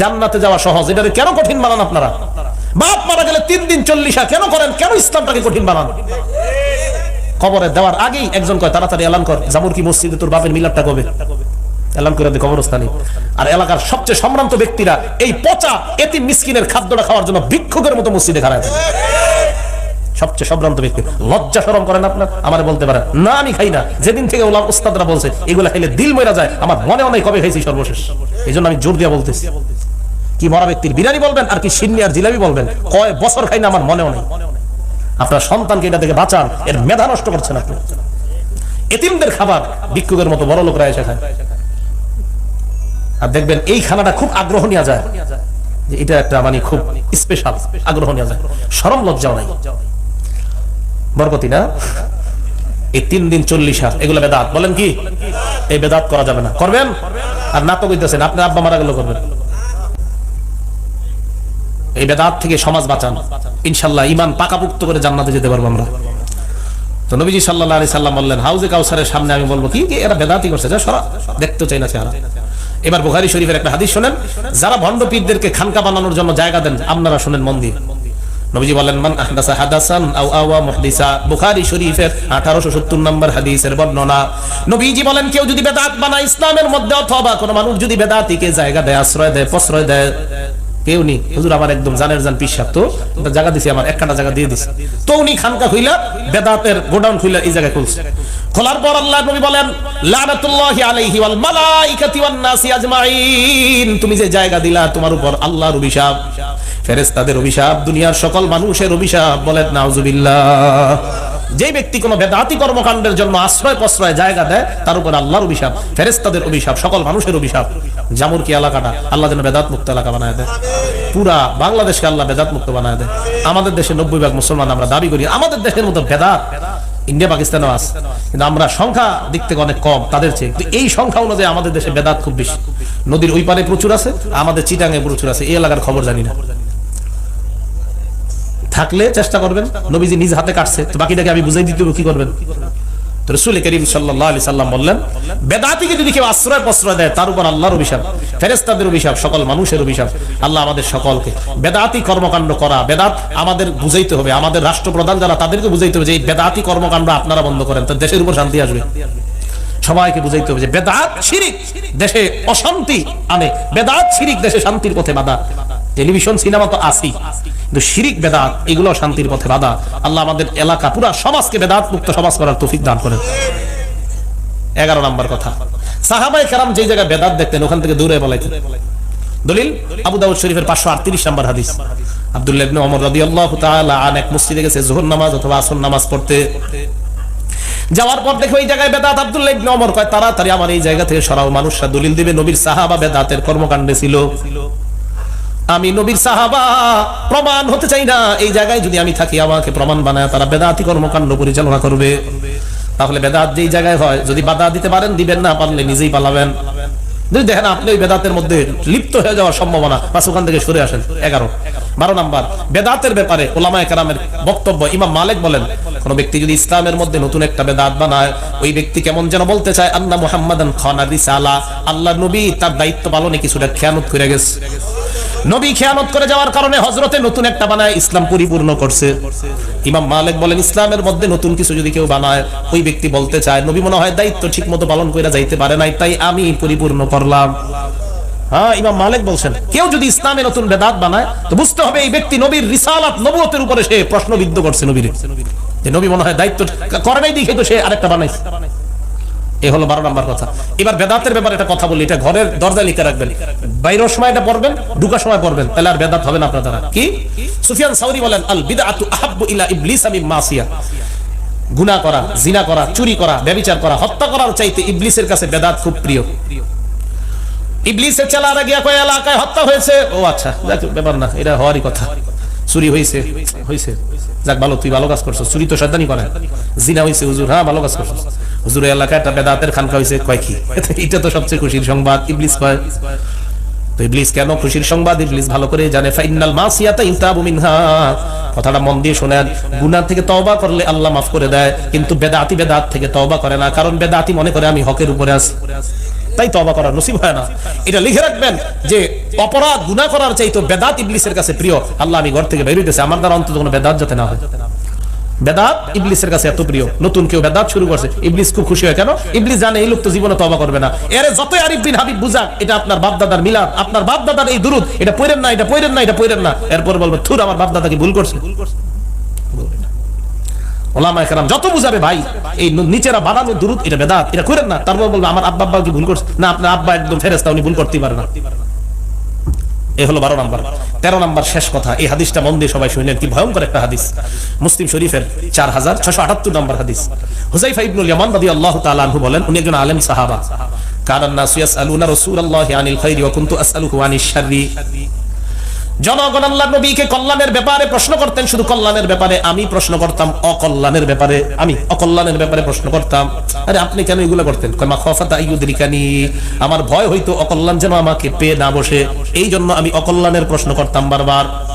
জান্নাতে যাওয়া সহজ। এটারে কেন কঠিন বানান আপনারা? বাপ মারা গেলে তিন দিন চল্লিশা কেন করেন? কেন ইসলামটাকে কঠিন বানান? কবরে দেওয়ার আগেই একজন কয়, তাড়াতাড়ি এলান কর জামুর কি মসজিদে তোর বাপের মিলাদটা কবে? এলান করে কবরস্থানে। আর এলাকার সবচেয়ে সম্ভ্রান্ত ব্যক্তিরা এই পচা মিসকিনের খাদ্যটা খাওয়ার জন্য ভিক্ষুকের মতো মসজিদে সবচেয়ে সম্ভ্রান্ত ব্যক্তি। লজ্জা সরম করেন আপনার? আমার বলতে পারেন, না, আমি খাই না। যেদিন থেকে ওলাম উস্তাদরা বলছে, এগুলা খাইলে দিল মরা যায়। আমার মনে অনেক কবে খাইছি সর্বশেষ। এই জন্য আমি জোর দিয়া বলতেছি। কি মরা ব্যক্তির বিরিয়ানি বলবেন আর কি সিন্নি আর জিলাপি বলবেন? কয় বছর খাই না আমার মনেও নেই। আপনার সন্তানকে এটা থেকে বাঁচান, এর মেধা নষ্ট করছেন আপনি। এতিমদের খাবার ভিক্ষুকের মতো বড় লোকরা এসে খায়। আর দেখবেন এই খানাটা খুব আগ্রহ নেওয়া যায়। যে এটা একটা মানে খুব স্পেশাল আগ্রহ নেওয়া যায়। সরম লজ্জাও নাই। বরকতি না? এই তিন দিন চল্লিশ হাত, এগুলো বেদাত। বলেন কি? এই বেদাত করা যাবে না। করবেন? আর না তো কইতেছেন আপনার আব্বা মারা গেল করবেন। এই বেদাত থেকে সমাজ বাঁচান। ইনশাল্লাহ ইমান পাকাপুক্ত করে জান্নাতে যেতে পারব আমরা। তো নবীজি সাল্লাহ আলি সাল্লাম বললেন, হাউজে কাউসারের সামনে আমি বলব কি? এরা বেদাতি করছে। যা সরা, দেখতে চাই না চেহারা। এবার বুখারি শরীফের একটা হাদিস শোনেন, যারা ভণ্ড পীরদেরকে খানকা বানানোর জন্য জায়গা দেন, আপনারা শুনেন মন দিয়ে নবীজি বলেন মান আহদাসা হাদাসান আও আওয়া মুহদিসা। বুখারী শরীফের 1870 নম্বর হাদিসের বর্ণনা। নবীজি বলেন, কেউ যদি বেদাত বানায় ইসলামের মধ্যে অথবা কোন মানুষ যদি বেদাতিকে জায়গা দেয়, আশ্রয় দেয়, প্রশ্রয় দেয় কেউ নি হুজুর আমার একদম জানের জান পিসাব। তো জায়গা দিছি, আমার একটা জায়গা দিয়ে দিছি। তো উনি খানকা খুইলা, বেদাতের গোডাউন খুইলা এই জায়গায় খুলছে। খোলার পর আল্লাহ নবী বলেন, লানাতুল্লাহি আলাইহি ওয়াল মালাইকাতি ওয়ান নাসি আজমাইন। তুমি যে জায়গা দিলা, তোমার উপর আল্লাহর অভিশাপ, ফেরেশতাদের অভিশাপ, দুনিয়ার সকল মানুষের অভিশাপ। বলেন, নাউজুবিল্লাহ। যে ব্যক্তি কোনো বেদাতি কর্মকাণ্ডের জন্য আশ্রয় প্রশ্রয় জায়গা দেয়, তার উপর আল্লাহর অভিশাপ, ফেরেশতাদের অভিশাপ, সকল মানুষের অভিশাপ। জামুর কি এলাকাটা আল্লাহ যেন বেদাত মুক্ত এলাকা বানায় দেয়। পুরা বাংলাদেশকে আল্লাহ বেদাত মুক্ত বানায় দেয়। আমাদের দেশে নব্বই ভাগ মুসলমান আমরা দাবি করি, আমাদের দেশের মতো বেদাত ইন্ডিয়া, পাকিস্তানও আছে। কিন্তু আমরা সংখ্যা দিক থেকে অনেক কম, তাদের চেয়ে। কিন্তু এই সংখ্যা অনুযায়ী আমাদের দেশে বেদাত খুব বেশি। নদীর ওই পারে প্রচুর আছে, আমাদের চিটাঙ্গে প্রচুর আছে, এই এলাকার খবর জানি না। থাকলে চেষ্টা করবেন। নবীজি নিজ হাতে কাটছে, তো বাকিটাকে আমি বুঝাই দিতে কি করবেন? যারা, তাদেরকে বুঝাইতে হবে যে কর্মকাণ্ড আপনারা বন্ধ করেন দেশের উপর শান্তি আসবে। সবাইকে বুঝাইতে হবে যে বেদাত শিরিক, দেশে অশান্তি আনে, বেদাত শিরিক, দেশে শান্তির পথে বাধা। টেলিভিশন, সিনেমা তো আসি কিন্তু শিরিক, বেদাত, এগুলো শান্তির পথে বাধা। আল্লাহ আমাদের এলাকা, পুরো সমাজকে বেদাত মুক্ত সমাজ করার তৌফিক দান করেন। এগারো নম্বর কথা। সাহাবাই কারাম যে জায়গায় বেদাত দেখতেন, ওখান থেকে দূরে বলাইতেন। দলিল? আবু দাউদ শরীফের পাঁচশো আটত্রিশ নম্বর হাদিস। আব্দুল্লাহ ইবনে ওমর রাদিয়াল্লাহু তাআলা আন এক মসজিদে গেছে যোহর নামাজ অথবা আসর নামাজ পড়তে। যাওয়ার পর দেখো এই জায়গায় বেদাত, আব্দুল্লাহ ইবনে ওমর কয়, তাড়াতাড়ি আমার এই জায়গা থেকে সরাও, মানুষরা দলিল দিবে, নবীর সাহাবা বেদাতের কর্মকাণ্ডে ছিল। আমি নবীর সাহাবা, প্রমাণ হতে চাই না। এই জায়গায় যদি আমি থাকি, আমাকে প্রমাণ বানায়, তারা বেদাতি কর্মকাণ্ড পরিচালনা করবে। তাহলে বেদাত যেই জায়গায় হয়, যদি বাধা দিতে পারেন, দিবেন না, পারলে নিজেই পালাবেন। যদি দেখেন আপনি ওই বেদাতের মধ্যে লিপ্ত হয়ে যাওয়ার সম্ভাবনা, বাস ওখান থেকে সরে আসেন। এগারো। বারো নাম্বার, বেদাতের ব্যাপারে ওলামায় কারামের বক্তব্য ইমাম মালিক বলেন, কোন ব্যক্তি যদি ইসলামের মধ্যে নতুন একটা বেদাত বানায়, ওই ব্যক্তি কেমন যেন বলতে চায়, আন্না মুহাম্মাদান খানা রিসালা আল্লাহ নবী তার দায়িত্ব পালনে কিছুটা খেয়ানত করে গেছে। নবী খেয়ানত করে যাওয়ার কারণে হজরতে নতুন একটা বানায় ইসলাম পরিপূর্ণ করছে। ইমাম মালিক বলেন, ইসলামের মধ্যে নতুন কিছু যদি কেউ বানায়, ওই ব্যক্তি বলতে চায়, নবী মনে হয় দায়িত্ব ঠিক মতো পালন করে যাইতে পারে নাই, তাই আমি পরিপূর্ণ করলাম। হ্যাঁ ইমাম মালিক বলছেন, কেউ যদি ইসলামে নতুন বেদাত বানায়, তো বুঝতে হবে এই ব্যক্তি নবীর রিসালাত, নবুয়তের উপরে সে প্রশ্নবিদ্ধ করছে নবীর। যে নবী মনে হয় দায়িত্ব করে নাই দেখে তো সে আরেকটা বানাইছে। এ হলো বারো নাম্বার কথা। এবার বেদাতের ব্যাপারে একটা কথা বলি, এটা ঘরের দরজা লিখে রাখবেন। বাইরের সময় এটা পড়বেন, ঢুকার সময় পড়বেন, তাহলে আর বেদাত হবে না আপনার দ্বারা। কি? সুফিয়ান সাউরি বলেন, আল বিদআতু আহাব্বু ইলা ইবলিস মিন মাসিয়া। গুনাহ করা, জিনা করা, চুরি করা ব্যভিচার করা, হত্যা করার চাইতে ইবলিসের কাছে বেদাত খুব প্রিয়। ইবলিসের চেলারা গিয়া কয় এলাকায় হত্যা হয়েছে। ও আচ্ছা ব্যাপার না, এটা হওয়ারই কথা। চুরি হয়েছে হয়েছে। যাক, ভালো, তুই ভালো কাজ করছ। চুরি তো শয়তানি করে। জিনা হয়েছে, হুজুর হ্যাঁ ভালো কাজ করছ। হুজুরের এলাকায় একটা বেদাতের খানকা হয়েছে কয় কি? এটা তো সবচেয়ে খুশির সংবাদ, ইবলিস কয়। তো করে না, কারণ বেদাতি মনে করে আমি হকের তাই তবা করার নসিব হয় না। এটা লিখে রাখবেন যে, অপরাধ, গুনাহ করার চাইতো বেদাত ইবলিসের কাছে প্রিয়। আল্লাহ আমি ঘর থেকে বের হইতেছে, আমার দ্বারা অন্তত কোনো বেদাত যাতে না হয়। বেদাত ইবলিসের কাছে এত প্রিয়। নতুন কেউ বেদাত শুরু করছে, ইবলিস খুব খুশি হয়। কেন? ইবলিস জানে এই লোক তো জীবনে তবা করবে না। এর যতই আরিফ বিন হাবিব বুঝাক, এটা আপনার বাপ দাদার মিলাদ, আপনার বাপ দাদার এই দুরুদ, এটা পড়েন না, এটা পড়েন না, এটা পড়েন না। এরপর বলব, থুর, আমার বাপ দাদা কি ভুল করছে আমার আব্বা আব্বা কি ভুল করছে? না, আপনার আব্বা একদম ফেরেস্তা উনি ভুল করতেই পারে না। এ হলো বারো নম্বর। তেরো নম্বর শেষ কথা, এই হাদিসটা মন দিয়ে সবাই শুনলেন, কি ভয়ঙ্কর একটা হাদিস। মুসলিম শরীফের চার হাজার ছশো আটাত্তর নম্বর হাদিস। হুজাইফা ইবনুল ইয়ামান রাদি আল্লাহ তালু বলেন, উনি একজন আলেম সাহাবা। কারণ নাস ইয়াসআলুনা রাসূলুল্লাহি আনিল খাইরি ওয়া কুনতু আসআলুহু আনিশ জনগণ আল্লাহ নবীকে কল্যাণের ব্যাপারে প্রশ্ন করতেন, শুধু কল্যাণের ব্যাপারে আমি প্রশ্ন করতাম, অকল্যাণের ব্যাপারে আমি অকল্যাণের ব্যাপারে প্রশ্ন করতাম। আরে আপনি কেন এগুলো করতেন? কয়, মা খফাতা ইউদরিকানি আমার ভয় হইতো অকল্যাণ যেন আমাকে পেয়ে না বসে। এই জন্য আমি অকল্যাণের প্রশ্ন করতাম বারবার।